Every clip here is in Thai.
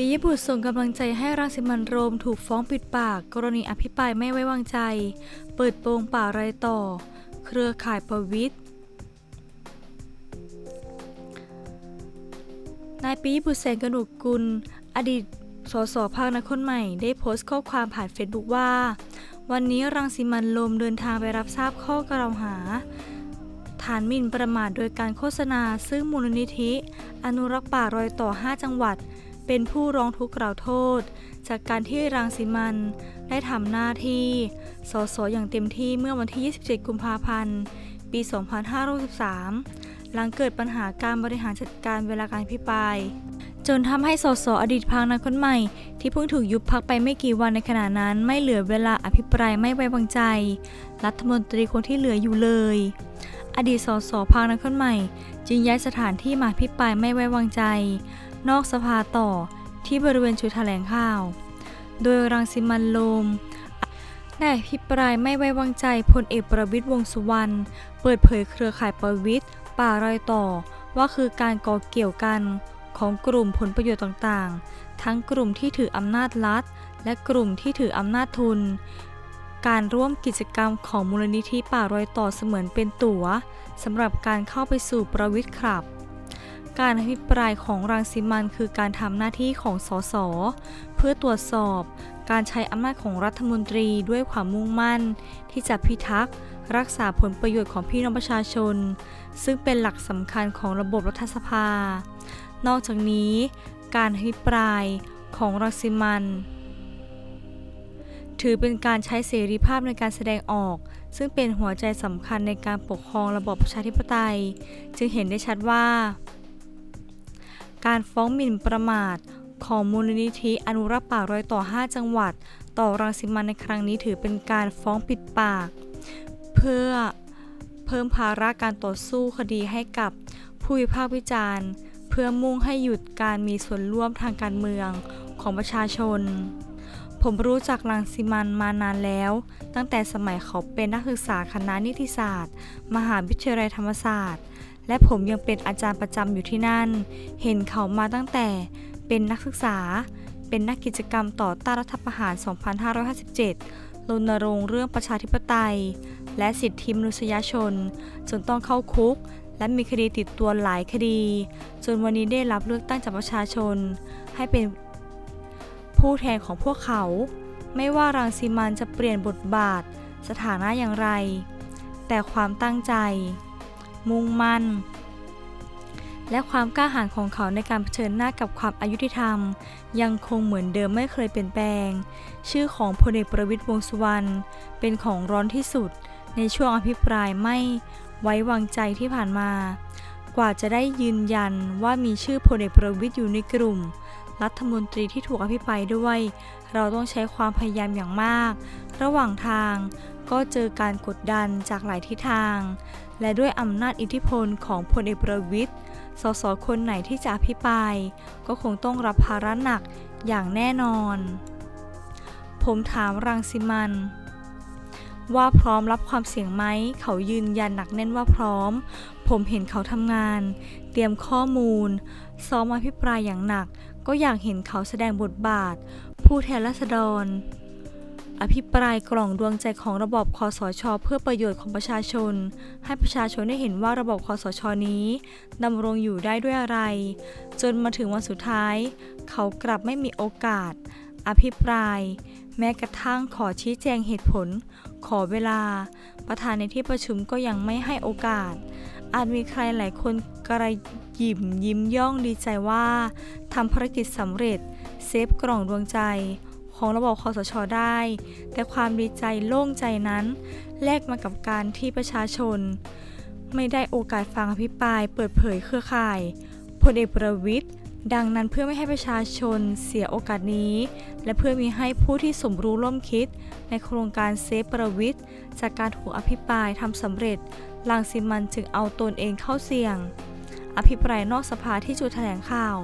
ปียบุตรส่งกำลังใจให้รังสิมันโรมถูกฟ้องปิดปาก กรณีอภิปรายไม่ไว้วางใจ เปิดโปงป่ารายต่อ เครือข่ายประวิทย์นายปียบุตรแสงกนุกกุล อดีตสสภาคนครใหม่ ได้โพสต์ข้อความผ่านเฟซบุ๊กว่า วันนี้รังสิมันโรมเดินทางไปรับทราบข้อกล่าวหา ฐานหมิ่นประมาทโดยการโฆษณา ซึ่งมูลนิธิ อนุรักษ์ป่ารอยต่อ 5 จังหวัด เป็นผู้ร้องทุกข์กล่าวโทษ จากการที่รังสิมันได้ทำหน้าที่ สสอย่างเต็มที่เมื่อวันที่ 27 กุมภาพันธ์ ปี 2563 หลังเกิดปัญหาการบริหารจัดการเวลาการพิปราย จนทำให้สสอดีตพักนักคนใหม่ ที่เพิ่งถูกยุบพักไปไม่กี่วันในขณะนั้นไม่เหลือเวลาอภิปรายไม่ไว้วางใจ รัฐมนตรีคนที่เหลืออยู่เลย อดีตสสพักนักคนใหม่ จึงย้ายสถานที่มาพิปรายไม่ไว้วางใจ นอกสภาต่อที่บริเวณจุดแถลงข่าว โดยรังสิมันโรมได้อภิปรายไม่ไว้วางใจพลเอกประวิตยวงสุวรรณ เปิดเผยเครือข่ายประวิตยป่ารอยต่อ ว่าคือการก่อเกี่ยวกันของกลุ่มผลประโยชน์ต่างๆ ทั้งกลุ่มที่ถืออำนาจรัฐ และกลุ่มที่ถืออำนาจทุน การร่วมกิจกรรมของมูลนิธิป่ารอยต่อเสมือนเป็นตั๋วสำหรับการเข้าไปสู่ประวิทย์คลับ การอภิปรายของรังสิมันคือการทำหน้าที่ของสส เพื่อตรวจสอบ การใช้อำนาจของรัฐมนตรีด้วยความมุ่งมั่น ที่จะพิทักษ์ รักษาผลประโยชน์ของพี่น้องประชาชน ซึ่งเป็นหลักสำคัญของระบบรัฐสภา นอกจากนี้ การอภิปรายของรังสิมันถือเป็นการใช้เสรีภาพในการแสดงออก ซึ่งเป็นหัวใจสำคัญในการปกครองระบอบประชาธิปไตย จึงเห็นได้ชัดว่า การฟ้องหมิ่นประมาท ของมูลนิธิอนุรักษ์ป่ารอยต่อ 5 จังหวัด ต่อรังสิมันในครั้งนี้ถือเป็นการฟ้องปิดปาก เพื่อเพิ่มภาระการต่อสู้คดีให้กับผู้วิพากษ์วิจารณ์ เพื่อมุ่งให้หยุดการมีส่วนร่วมทางการเมืองของประชาชน ผมรู้จักรังสิมันมานานแล้ว ตั้งแต่สมัยเขาเป็นนักศึกษาคณะนิติศาสตร์ มหาวิทยาลัยธรรมศาสตร์ และผมยังเป็นอาจารย์ประจำอยู่ที่นั่น เห็นเขามาตั้งแต่เป็นนักศึกษา เป็นนักกิจกรรมต่อต้านรัฐประหาร 2557 รณรงค์เรื่องประชาธิปไตย และสิทธิมนุษยชน จนต้องเข้าคุก และมีคดีติดตัวหลายคดี จนวันนี้ได้รับเลือกตั้งจากประชาชน ให้เป็นผู้แทนของพวกเขา ไม่ว่ารังสีมันจะเปลี่ยนบทบาท สถานะอย่างไร แต่ความตั้งใจ มุ่งมั่น และความกล้าหาญของเขาในการเผชิญหน้ากับความอายุติธรรม ยังคงเหมือนเดิมไม่เคยเปลี่ยนแปลง ชื่อของพลเอกประวิตยวงษ์สุวรรณเป็นของร้อนที่สุด ในช่วงอภิปรายไม่ไว้วางใจที่ผ่านมา กว่าจะได้ยืนยันว่ามีชื่อพลเอกประวิตยอยู่ในกลุ่ม รัฐมนตรีที่ถูกอภิปรายด้วย เราต้องใช้ความพยายามอย่างมาก ระหว่างทางก็เจอการกดดันจากหลายทิศทาง และด้วยอำนาจอิทธิพลของพลเอกประวิตยสสคนไหนที่จะอภิปราย ก็คงต้องรับภาระหนักอย่างแน่นอน ผมถามรังสิมัน ว่าพร้อมรับความเสี่ยงไหม เขายืนยันหนักแน่นว่าพร้อม ผมเห็นเขาทำงาน เตรียมข้อมูล ซ้อมอภิปรายอย่างหนัก ก็อยากเห็นเขาแสดงบทบาท ผู้แทนราษฎร อภิปรายกล่องดวงใจของระบอบคอสช เพื่อประโยชน์ของประชาชน ให้ประชาชนได้เห็นว่าระบบคอสชนี้ดำรงอยู่ได้ด้วยอะไร จนมาถึงวันสุดท้าย เขากลับไม่มีโอกาส อภิปราย แม้กระทั่งขอชี้แจงเหตุผล ขอเวลา ประธานในที่ประชุมก็ยังไม่ให้โอกาส อาจมีใครหลายคนกระยิมยิ้มย่องดีใจว่าทำภารกิจสำเร็จ เซฟกล่องดวงใจ ของระบบคอสชได้ แต่ความดีใจโล่งใจนั้น แลกมากับการที่ประชาชน ไม่ได้โอกาสฟังอภิปรายเปิดเผยเครือข่ายพลเอกประวิทย์ดังนั้นเพื่อไม่ให้ประชาชนเสียโอกาสนี้ และเพื่อมีให้ผู้ที่สมรู้ร่วมคิด ในโครงการเซฟประวิทย์จากการถูกอภิปรายทำสำเร็จลังสิมันจึงเอาตนเองเข้าเสี่ยง อภิปรายนอกสภาที่จุดแถลงข่าว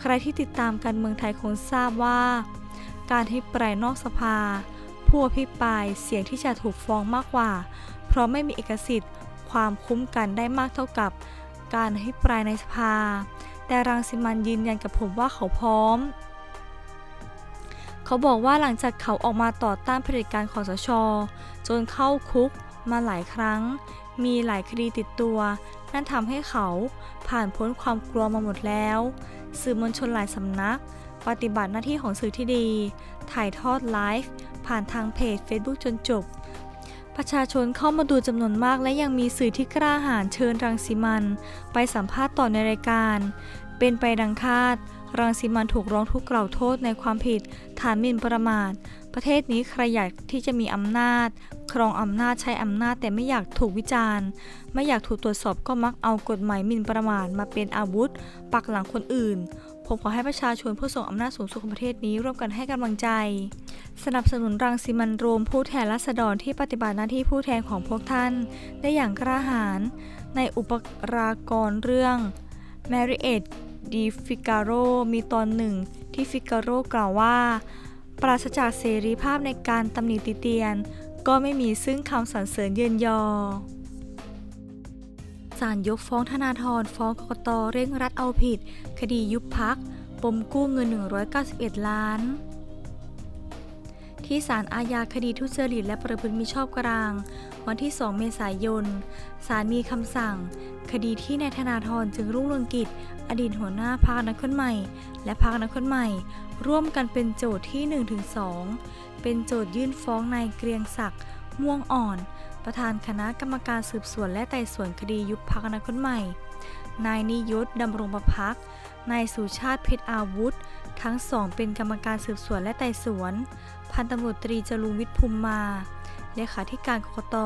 ใครที่ติดตามการเมืองไทยคงทราบว่า การอภิปรายนอกสภา ผู้อภิปรายเสียงที่จะถูกฟ้องมากกว่า เพราะไม่มีเอกสิทธิ์ ความคุ้มกันได้มากเท่ากับ การอภิปรายในสภา แต่รังสิมันยืนยันกับผมว่าเขาพร้อม เขาบอกว่าหลังจากเขาออกมาต่อต้านเผด็จการคอสช จนเข้าคุกมาหลายครั้ง มีหลายคดีติดตัว นั่นทำให้เขาผ่านพ้นความกลัวมาหมดแล้ว สื่อมวลชนหลายสำนัก ปฏิบัติหน้าที่ของสื่อที่ดี ถ่ายทอดไลฟ์ผ่านทางเพจ Facebook จนจบ ประชาชนเข้ามาดูจำนวนมากและยังมีสื่อที่กล้าหาญเชิญรังสิมัน ไปสัมภาษณ์ต่อในรายการ เป็นไปดังคาด รังสิมันถูกร้องทุกข์กล่าวโทษในความผิด ฐานหมิ่นประมาท ประเทศนี้ใครอยากที่จะมีอำนาจ ครองอำนาจใช้อำนาจแต่ไม่อยากถูกวิจารณ์ ไม่อยากถูกตรวจสอบก็มักเอากฎหมายหมิ่นประมาทมาเป็นอาวุธ ปักหลังคนอื่น ผมขอให้ประชาชนผู้ทรงอำนาจสูงสุดของประเทศนี้ร่วมกันให้กำลังใจ สนับสนุนรังสิมันโรมผู้แทนราษฎรที่ปฏิบัติหน้าที่ผู้แทนของพวกท่าน ได้อย่างกล้าหาญในอุปรากรเรื่อง Marriage ดีฟิกาโรมีตอนหนึ่งที่ฟิกาโรกล่าวว่า ปราศจากเสรีภาพในการตำหนิติเตียน ก็ไม่มีซึ่งคำสรรเสริญเยือนยอ ศาลยกฟ้องธนาธรฟ้องกกตเร่งรัดเอาผิด คดียุบพัก ปมกู้เงิน 191 ล้าน ที่ศาลอาญาคดีทุจริตและประพฤติมิชอบกลาง วันที่ 2 เมษายนศาลมีคำสั่ง คดีที่นายธนาธรจึงรุ่งเรืองกิจ อดีตหัวหน้าพรรคนักคนใหม่ และพรรคนักคนใหม่ ร่วมกันเป็นโจทย์ที่ 1-2 เป็นโจทย์ยื่นฟ้องนายเกรียงศักดิ์ ม่วงอ่อน ประธานคณะกรรมการสืบสวนและไต่สวนคดียุบพักอนาคตใหม่ นายนิยศดำรงประพักนายสุชาติเพชรอาวุธ ทั้งสองเป็นกรรมการสืบสวนและไต่สวน พันตำรวจตรีจรุงวิทย์ภูมิมา เลขาธิการกกต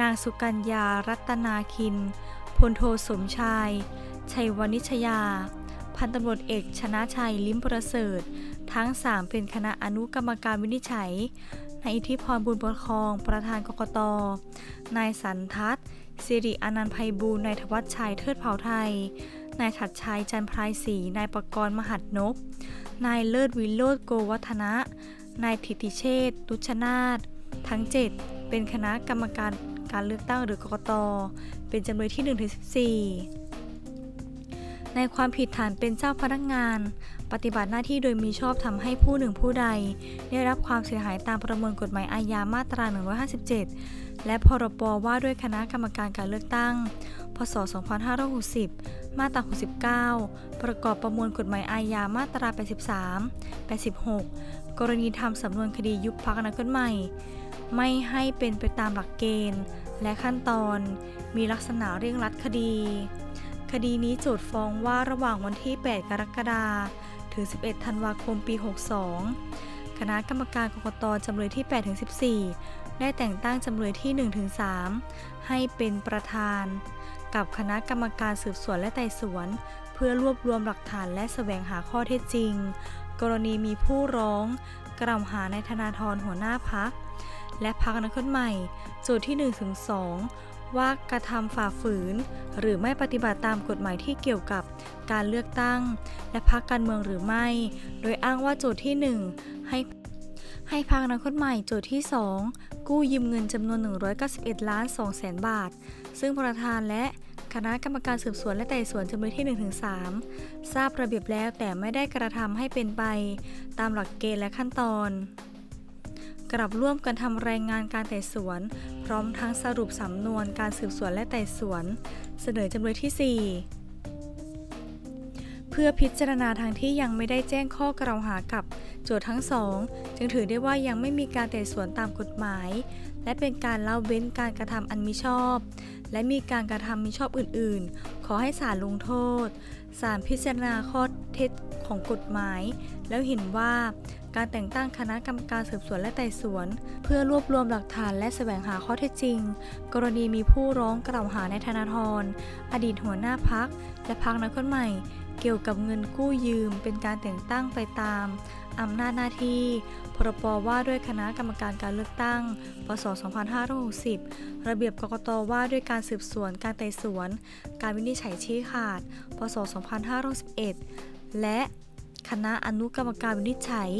นางสุกัญญารัตนาคิน พลโทสมชาย ชัยวนิชยา พันตำรวจเอกชนะชัยลิ้มประเสริฐ ทั้ง 3 เป็นคณะอนุกรรมการวินิจฉัย นายอิทธิพรบุญประคอง ประธานกกต นายสันทัศน์สิริอนันต์ไพบูลนายธวัชชัยเทิดเผ่าไทย นายฉัดชัยจันพรายศรีนายประกรณ์มหัดนพนายเลิศวิโรธโกวัฒนะ นายธิติเชษตุชนาธทั้ง 7 เป็นคณะกรรมการการเลือกตั้งหรือกกต เป็นจำเลยที่1-14ในความผิดฐานเป็นเจ้าพนักงาน ปฏิบัติหน้าที่โดยมีชอบทำให้ผู้หนึ่งผู้ใด ได้รับความเสียหายตามประมวลกฎหมายอาญามาตรา 157 และพรบว่าด้วยคณะกรรมการการเลือกตั้ง พศ 2560 มาตรา 69 ประกอบประมวลกฎหมายอาญามาตรา 83 86 กรณีทำสำนวนคดียุบพักอนาคตใหม่ไม่ให้เป็นไปตามหลักเกณฑ์ และขั้นตอนมีลักษณะเร่งรัดคดี คดีนี้โจทย์ฟ้องว่าระหว่างวันที่ 8 กรกฎาคม ถึง 11 ธันวาคม ปี 62 คณะกรรมการกรกตจำเลยที่ 8 ถึง 14 ได้แต่งตั้งจำเลยที่ 1 ถึง 3 ให้เป็นประธาน กับคณะกรรมการสืบสวนและไต่สวน เพื่อรวบรวมหลักฐานและแสวงหาข้อเท็จจริง กรณีมีผู้ร้อง กล่าวหาในธนาธรหัวหน้าพักและพักอนาคตใหม่ โจทย์ที่1ถึง2 ว่ากระทำฝ่าฝืน หรือไม่ปฏิบัติตามกฎหมายที่เกี่ยวกับการเลือกตั้ง และพักการเมืองหรือไม่ โดยอ้างว่าโจทย์ที่ 1 ให้ให้พักอนาคตใหม่โจทย์ที่ 2 กู้ยืมเงินจำนวน 191 ล้าน2แสนบาท ซึ่งประธานและคณะกรรมการสืบสวนและไต่สวนจำเลยที่ 1-3 ทราบระเบียบแล้วแต่ไม่ได้กระทำให้เป็นไป ตามหลักเกณฑ์และขั้นตอน กลับร่วมกันทำรายงานการไต่สวน พร้อมทั้งสรุปสำนวนการสืบสวนและไต่สวน เสนอจำเลยที่ 4 เพื่อพิจารณาทางที่ยังไม่ได้แจ้งข้อกล่าวหากับโจทย์ทั้งสอง จึงถือได้ว่ายังไม่มีการไต่สวนตามกฎหมาย และเป็นการเละเว้นการกระทำอันมิชอบ และมีการกระทำมิชอบอื่น ๆ ขอให้ศาลลงโทษศาลพิจารณาข้อเท็จของกฎหมาย แล้วเห็นว่า การแต่งตั้งคณะกรรมการสืบสวนและไต่สวน เพื่อรวบรวมหลักฐานและแสวงหาข้อเท็จจริง กรณีมีผู้ร้องกล่าวหาในธนาธรอดีตหัวหน้าพัก และพักนักคนใหม่ เกี่ยวกับเงินกู้ยืม เป็นการแต่งตั้งไปตามอำนาจหน้าที่ พรบว่าด้วยคณะกรรมการการเลือกตั้ง พศ 2560 ระเบียบกกตว่าด้วยการสืบสวน การไต่สวน การวินิจฉัยชี้ขาด พศ 2561 และ คณะอนุกรรมการวินิจฉัย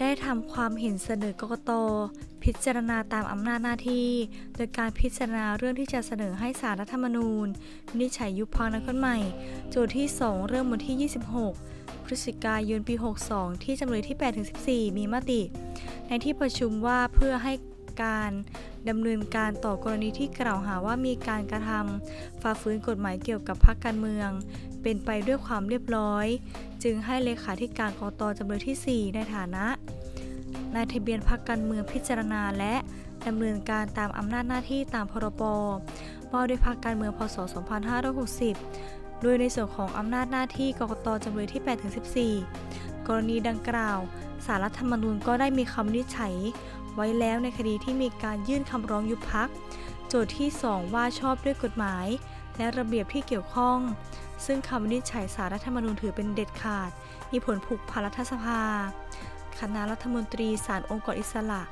ได้ทำความเห็นเสนอกกตพิจารณาตามอำนาจหน้าที่ โดยการพิจารณาเรื่องที่จะเสนอให้สารรัฐธรรมนูญวินิจฉัยยุบพักนักคนใหม่ โจทย์ที่ 2 เริ่มวันที่ 26 พฤศจิกายนปี 62 ที่จำเลยที่8-14 มีมติ ในที่ประชุมว่าเพื่อให้การ ดำเนินการต่อกรณีที่กล่าวหาว่ามีการกระทำฝ่าฝืนกฎหมายเกี่ยวกับพรรคการเมือง เป็นไปด้วยความเรียบร้อย จึงให้เลขาธิการกตจำเลยที่ 4 ในฐานะนายทะเบียนพรรคการเมืองพิจารณาและดำเนินการตามอำนาจหน้าที่ตามพรบว่าด้วยพรรคการเมืองพศ 2560 โดยในส่วนของอำนาจหน้าที่กกตจำเลยที่ 8-14 กรณีดังกล่าว สารรัฐธรรมนูญก็ได้มีคำวินิจฉัย ไว้แล้วในคดีที่มีการยื่นคำร้องยุบพัก โจทย์ที่ 2 ว่าชอบด้วยกฎหมาย และระเบียบที่เกี่ยวข้อง ซึ่งคำวินิจฉัยสารรัฐธรรมนูญถือเป็นเด็ดขาด มีผลผูกพันรัฐสภา คณะรัฐมนตรีศาลองค์กรอิสระ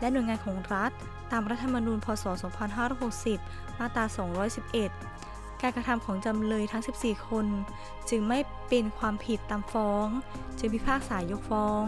และหน่วยงานของรัฐ ตามรัฐธรรมนูญพศ 2560 มาตรา 211การกระทำของจำเลยทั้ง 14 คน จึงไม่เป็นความผิดตามฟ้อง จึงพิพากษายกฟ้อง